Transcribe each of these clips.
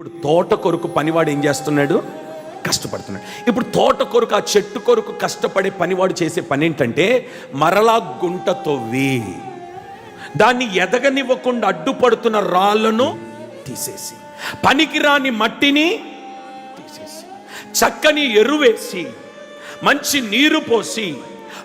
ఇప్పుడు తోట కొరకు పనివాడు ఏం చేస్తున్నాడు? కష్టపడుతున్నాడు. ఇప్పుడు తోట కొరకు ఆ చెట్టు కొరకు కష్టపడే పనివాడు చేసే పని ఏంటంటే మరలా గుంట తొవ్వి దాన్ని ఎదగనివ్వకుండా అడ్డుపడుతున్న రాళ్ళను తీసేసి పనికిరాని మట్టిని తీసేసి చక్కని ఎరువేసి మంచి నీరు పోసి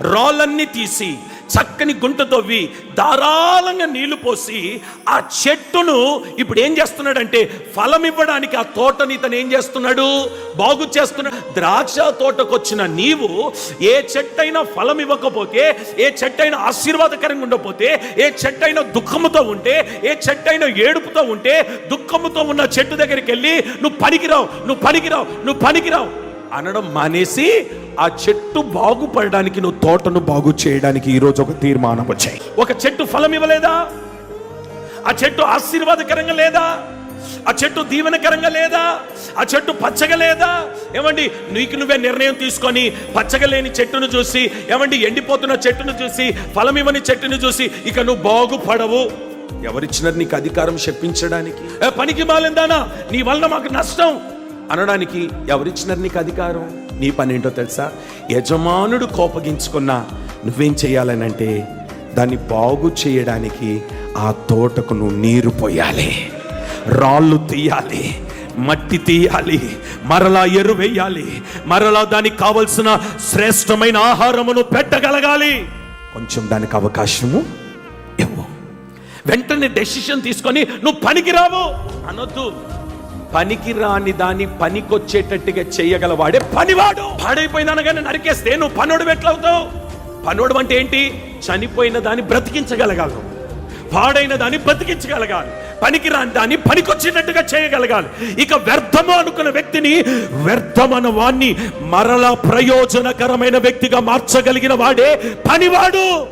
రాళ్ళన్నీ తీసి చక్కని గుంట తవ్వి ధారాళంగా నీళ్ళు పోసి ఆ చెట్టును ఇప్పుడు ఏం చేస్తున్నాడంటే ఫలం ఇవ్వడానికి ఆ తోటని ఇతను ఏం చేస్తున్నాడు? బాగు చేస్తున్నాడు. ద్రాక్ష తోటకు వచ్చిన నీవు ఏ చెట్టైనా ఫలం ఇవ్వకపోతే ఏ చెట్టైనా ఆశీర్వాదకరంగా ఉండకపోతే ఏ చెట్టైనా దుఃఖముతో ఉంటే ఏ చెట్టైనా ఏడుపుతో ఉంటే దుఃఖముతో ఉన్న చెట్టు దగ్గరికి వెళ్ళి నువ్వు పనికిరావు నువ్వు పనికిరావు నువ్వు పనికిరావు అనడం మానేసి ఆ చెట్టు బాగుపడడానికి నువ్వు తోటను బాగు చేయడానికి ఈరోజు ఒక తీర్మానం వచ్చాయి. ఒక చెట్టు ఫలం ఇవ్వలేదా? ఆ చెట్టు ఆశీర్వాదకరంగా లేదా? ఆ చెట్టు దీవెనకరంగా లేదా? ఆ చెట్టు పచ్చగా లేదా? ఏమండి నీకు నువ్వే నిర్ణయం తీసుకొని పచ్చగా లేని చెట్టును చూసి ఏమండి ఎండిపోతున్న చెట్టును చూసి ఫలం ఇవ్వని చెట్టును చూసి ఇక నువ్వు బాగుపడవు. ఎవరిచ్చినారు నీకు అధికారం చెప్పించడానికి? పనికి మాలిందానా? నీ వలన మాకు నష్టం. అనడానికి ఎవరిచ్చినారు నీకు అధికారం? నీ పని ఏంటో తెలుసా? యజమానుడు కోపగించుకున్నా నువ్వేం చేయాలనంటే దాన్ని బాగు చేయడానికి ఆ తోటకు నువ్వు నీరు పోయాలి రాళ్ళు తీయాలి మట్టి తీయాలి మరలా ఎరువేయాలి మరలా దానికి కావలసిన శ్రేష్టమైన ఆహారమును పెట్టగలగాలి. కొంచెం దానికి అవకాశము ఇవ్వు. వెంటనే డెసిషన్ తీసుకొని నువ్వు పనికిరావు అనొద్దు. పనికి రాని దాన్ని పనికొచ్చేటట్టుగా చేయగలవాడే పనివాడు. పాడైపోయింది అనగానే నరికేస్తే నువ్వు పనుడు ఎట్లవుతావు? పనుడు అంటే ఏంటి? చనిపోయిన దాన్ని బ్రతికించగలగాలి పాడైన దాన్ని బ్రతికించగలగాలి. పనికి రాని దాన్ని పనికొచ్చేటట్టుగా చేయగలగాలి. ఇక వ్యర్థము అనుకున్న వ్యక్తిని వ్యర్థమన వాణ్ణి మరలా ప్రయోజనకరమైన వ్యక్తిగా మార్చగలిగిన వాడే పనివాడు.